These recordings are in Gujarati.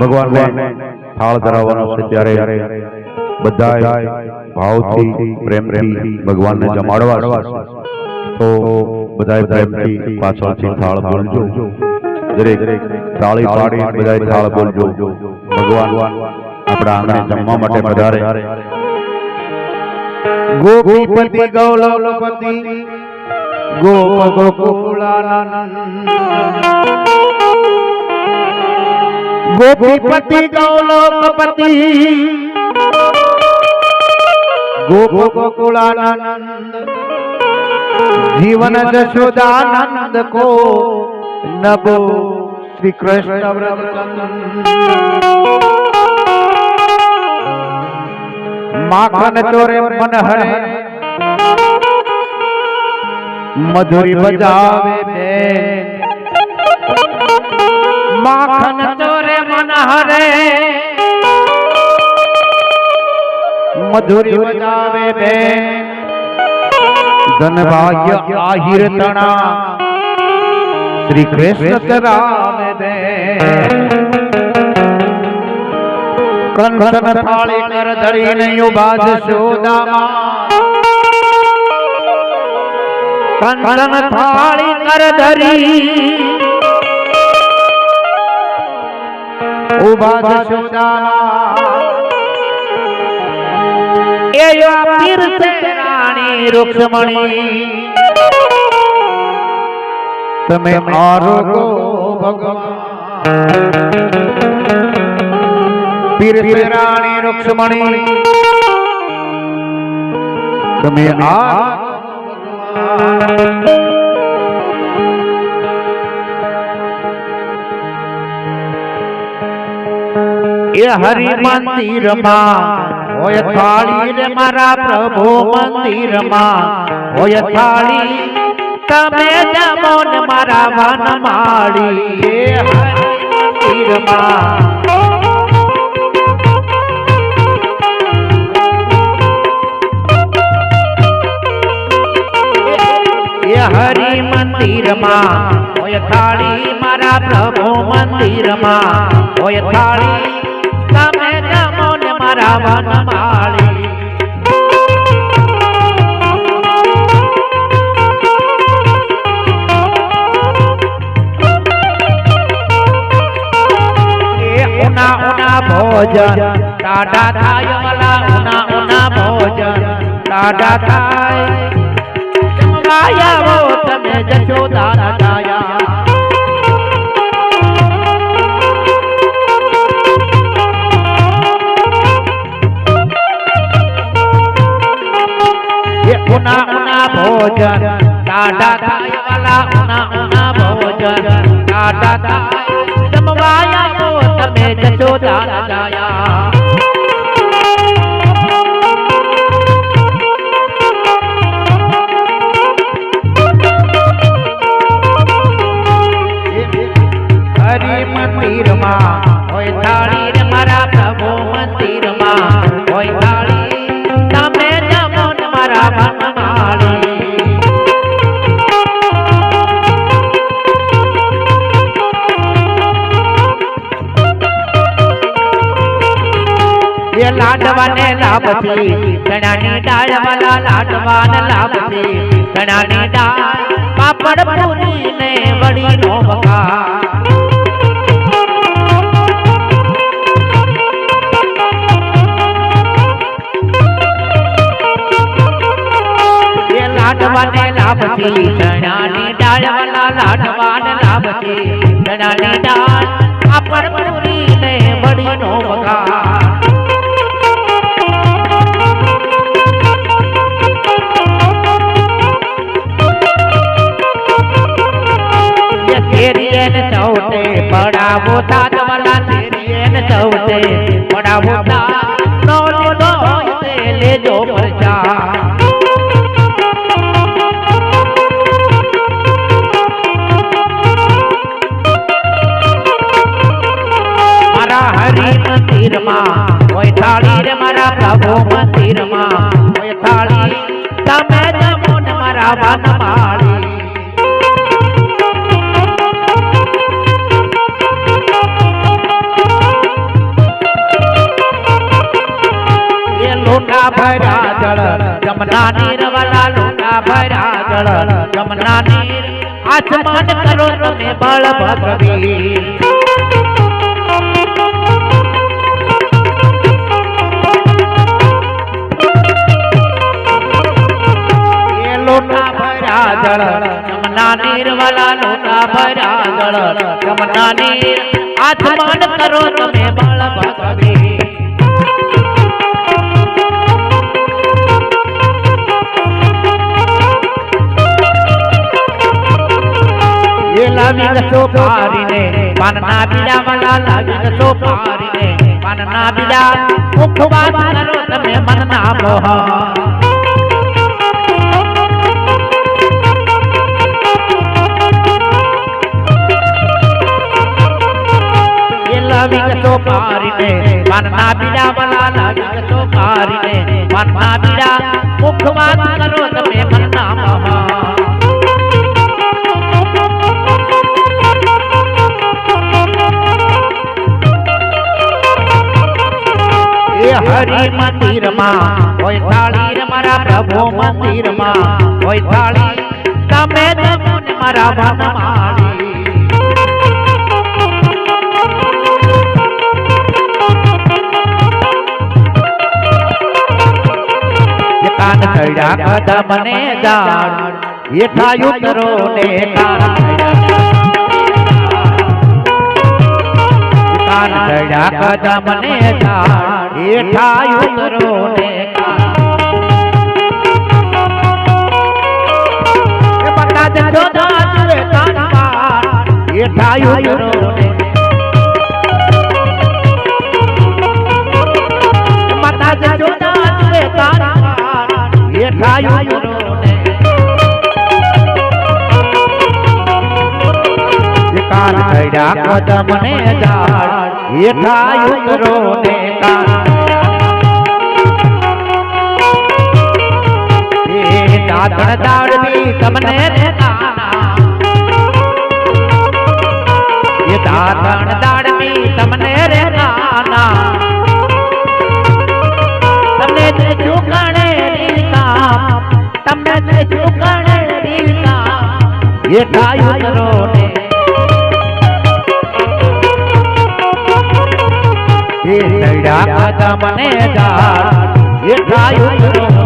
ભગવાનને થાળ ધરાવવાનો છે ત્યારે બધા ભાવથી પ્રેમથી ભગવાનને જમાડવા છે. તો બધાય પ્રેમથી પાછળથી થાળ બોલજો દરેક તાળી પાડી બધાય થાળ બોલજો ભગવાન આપણા આંગણે જમવા માટે પધારે ગોપીપતિ ગૌલપતિ ગોપ ગોકુલાનંદ गोपीपति गौलोकपति गोप जीवन जशोदानंद को नबो श्री कृष्ण माखन चोरे मन हरे, मधुरी बजावे में। माखन हरे। मधुरी बजावे बे धनभाग्य आहिर तना श्री कृष्ण राम दे। कंसन थाली कर धरी नहीं बाज सोदामा। कंसन थाली कर धरी ઉબાદ શોદામાં એ પીર સે રાણી રૂક્ષ્મણી. તમે આરોગો ભગવાન. પીર એ હરિ મંદિરમાં હોય થાળી રે મારા પ્રભુ મંદિરમાં હોય થાળી તમે જમો ને મારા વન માળી એ હરિ મંદિરમાં એ હરિ મંદિરમાં હોય થાળી મારા પ્રભુ મંદિરમાં હોય થાળી મારા વન માળી એ ઉના ઉના ભોજન ટાઢા થાય વાલા ઉના ઉના ભોજન ટાઢા થાય જમવાયા તમે જશોદા ગાયા ઉના ઉના ભોજન ટાઢા થાય વાલા ઉના ઉના ભોજન ટાઢા થાય જમવાયા તો તમે જશોદા ગાયા લાડવાને લાભથી ચણાની દાળ વાલા લાડવાને લાભથી ચણાની દાળ પાપડ પૂરી ને વડી નો વઘાર. લાડવાને લાભથી ચણાની દાળ વાલા લાડવાને લાભથી ચણાની દાળ પાપડ પૂરી ને વડી નો વઘાર. તેરીએન ચૌટે પડાવો તાજ વાલા તેરીએન ચૌટે પડાવો તાજ નો લીધો હોય તે લેજો પ્રજા મારા હરિ મંદિરમાં હોય થાળી રે મારા પ્રભુ મંદિરમાં હોય થાળી તમે જમો ને મારા વન માળી લોટા ભર્યા જળ જમના નીર વાલા લોટા ભર્યા જળ જમના નીર આચમન કરો તમે બળભદ્રવીર એ લોટા ભર્યા જળ જમના નીર વાલા લોટા ભર્યા જળ જમના નીર આચમન કરો તમે બળભદ્રવીર એ લાવી ગસો પારીને. પાનના બીડા વાળા લાવી ગસો પારીને. પાનના બીડા મુખ વાત કરો તમે મનના મોહ. એ લાવી ગસો પારીને. પાનના બીડા વાલા લાવી પારીને. પાનના બીડા મુખવાસ કરો તમે હરિ મંદિરમાં હોય તાળી રે મારા પ્રભુ મંદિરમાં હોય તાળી તમે તમને મારા કાન ચડ્યા કદમને જાડ એ ઠાયું કરો ને જાડ કરો ને એ કાન પાડ એ ને માતા જજો કરો ને ચડ્યા એ ઠાયું કરો ને કાન. દાદણ દાડવી તમને એ દાદણ દાડવી તમને રે તમને ચૂકણે તમને ચૂકણે એ ઠાયું કરો એ ચડ્યા કદમને જાડ એ ઠાયું કરો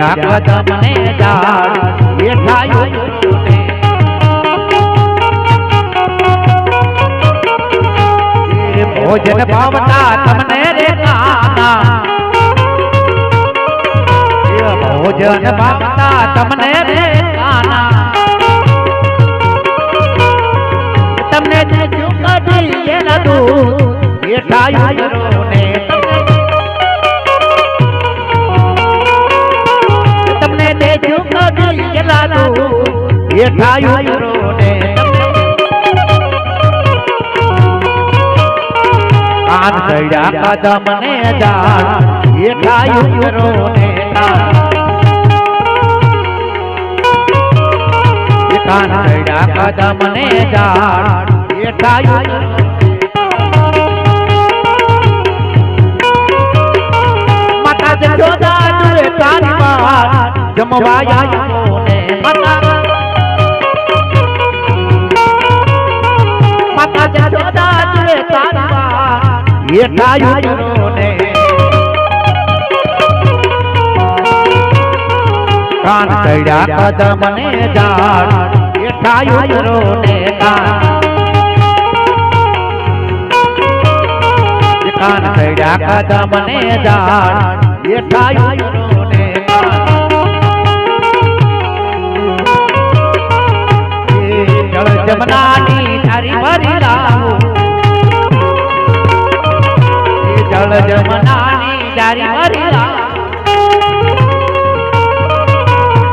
ચડ્યા તમને જાડ એ ઠાયું કરો ને એ ભોજન ભાવતા તમને રે ભોજન ભાવતા તમને રે કાના તમને જે ચૂકડી એના દૂધ એ ઠાયું કરો ને તમને દૂધ એ ઠાયું કરો ને કાન ચડ્યા કદમને જાડ એ ઠાયું કરો ને એ કાન ચડ્યા કદમને જાડ એ ઠાયું માતા જજો દાદુએ તારી વાત. જમવા માતા જજો દાદુએ તારી એ ઠાયું ને કાન ચડ્યા કદમને જાડ એ ઠાયું ને કાન. એ કાન ચડ્યા જાડ એ ઠાયું ને કાન લાવો. એ જળ જમનાની તારી ભરી લાવો.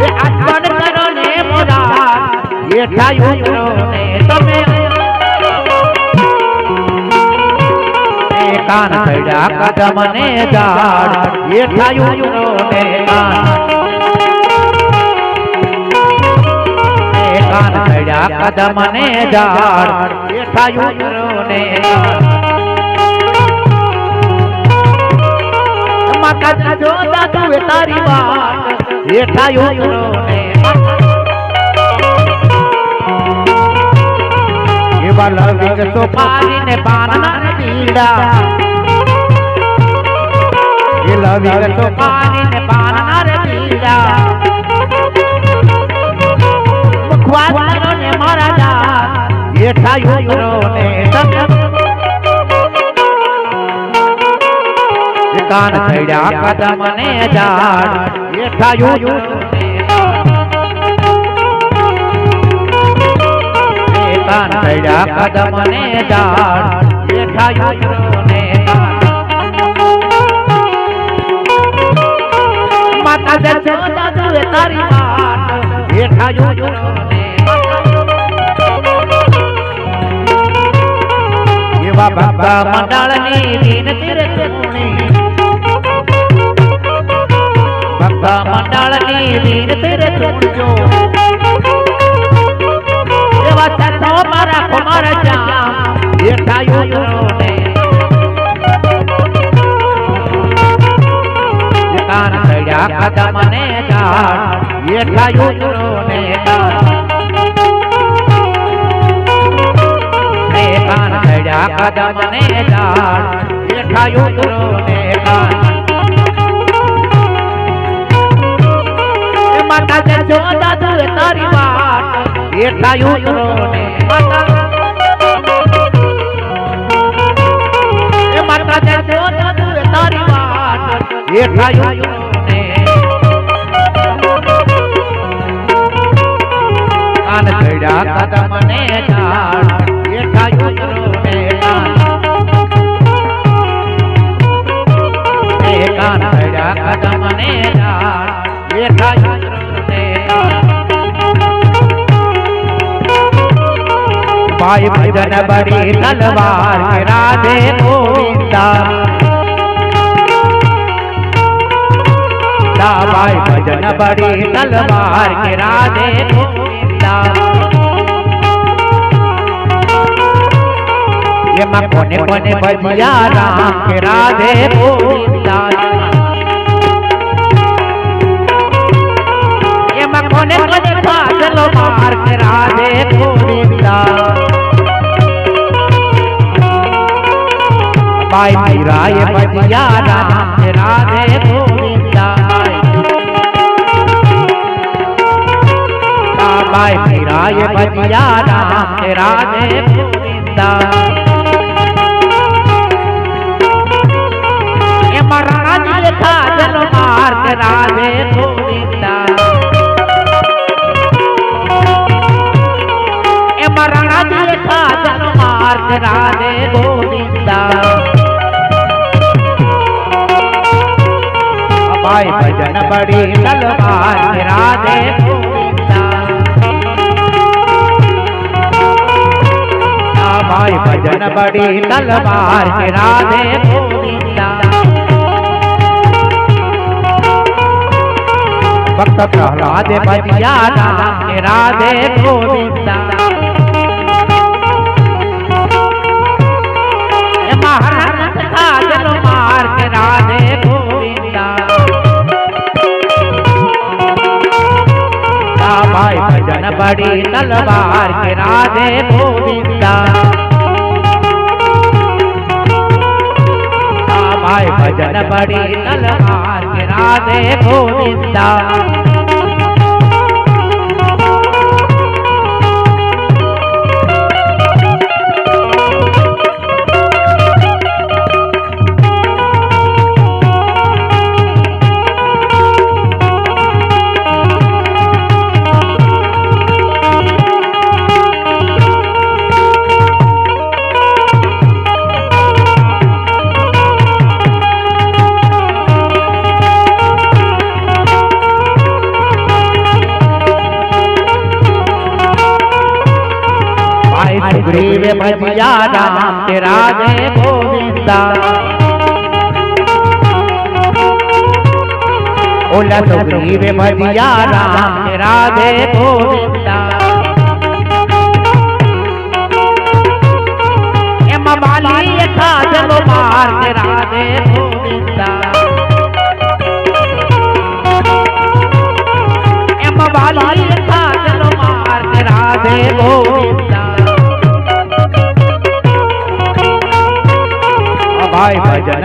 એ આત્મન ને મોરા એ ને તમે કાન ચડ્યા કદમને જાડ એ ઠાયું કરો ને કાન એ કાન ચડ્યા કદમને જાડ એ ઠાયું કરો ને માતા જોતા તું એ તારી વાત હેઠા ઉતરો ને એવા લવિંગ સોપારીને પાનના પીડા એ લવિંગ પાનના પીડા મુખવાસ ને કાન થડ્યા કદમ ને જાડ કાન થડ્યા કદમ ને જાડ માતા તારી વાત ઉતરો ને એવા ભક્તા મંડળની વિનતી રે તુણી ભક્તા મંડળની વિનતી રે તુણજો એવા સતો મારા કુમાર જામ હેઠા ઉતરો કાન થડ્યા કદમ ને ઝાડ હેઠા કાન થડ્યા કદમ ને ઝાડ હેઠા ઉતરો ને કાન માતા જે ને જે તું તારી વાત ઉતરો કાન થડ્યા કદમ ને ઝાડ હેઠા ઉતરો ભાઈ ભજન બરી તલવાર રાધે ગોવિંદા ભાઈ ભજન બરી તલવાર રાધે ગોવિંદા એમાં કોને કોને ભજ્યા રામ કે રાધે ગોવિંદા એમાં કોને કોને પાછલો માર કે રાધે ગોવિંદા બાઈ મીરાએ ભજ્યા રામ કે રાધે ગોવિંદા બાઈ મીરાએ ભજ્યા રામ કે રાધે ગોવિંદા એમાં માર કે રાધે ગોવિંદા એમાં રાણાજી ખાધલો માર કે રાધે ગોવિંદા ભાઈ ભજન બડી તલવાર કે રાધે ગોવિંદા આ ભક્ત પ્રહલાદે. ભજ્યા રાધે ગોવિંદા. રાધે ગોવિંદા. ભાઈ ભજન બડી તલવાર કે રાધે ગોવિંદા. આ ભાઈ ભજન બડી તલવાર કે રાધે ગોવિંદા ગોવિંદા ઓલા સુગ્રીવ ભજ્યા રામ રાધે ગોવિંદા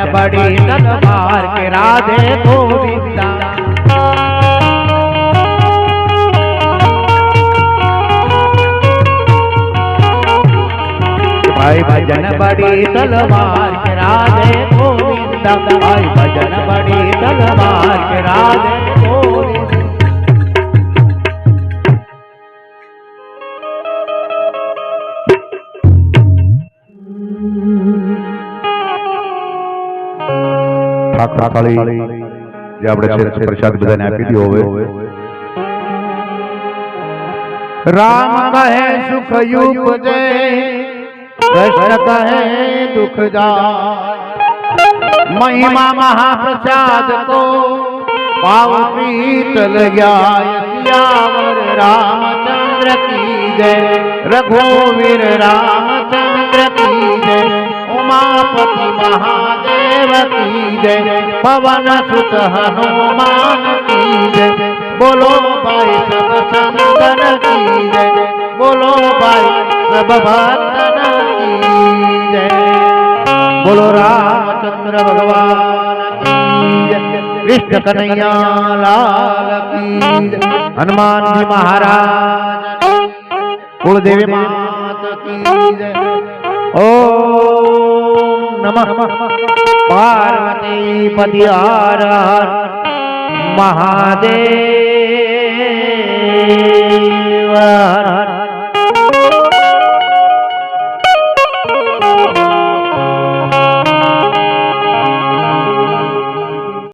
ભાઈ ભજન બડી તલવાર કે રાધે ગોવિંદા ભાઈ ભજન બડી તલવાર કે રાધે ગોવિંદા ભાઈ ભજન બડી તલવાર કે ઠાકર કાળી જે આપણે છે પ્રસાદ બધાને આપી દીધો હવે રામ કહે સુખ યુગ જય કૃષ્ણ કહે દુઃખ જાય મહિમા મહાપ્રસાદ કો પાવ પીતલ જાય સિયાવર રામચંદ્ર કી જય રઘુવીર રામચંદ્ર કી જય ઉમાપતિ મહાદેવ કી જય પવન સુત હનુમાન કી જય બોલો ભાઈ સબ સંતન કી જય બોલો ભાઈ સબ ભક્તન કી જય બોલો રામચંદ્ર ભગવાન કૃષ્ણ કનૈયા હનુમાનજી મહારાજ કુળદેવી માત કી જય ઓમ નમઃ પાર્વતી પદ્યાર મહાદેવ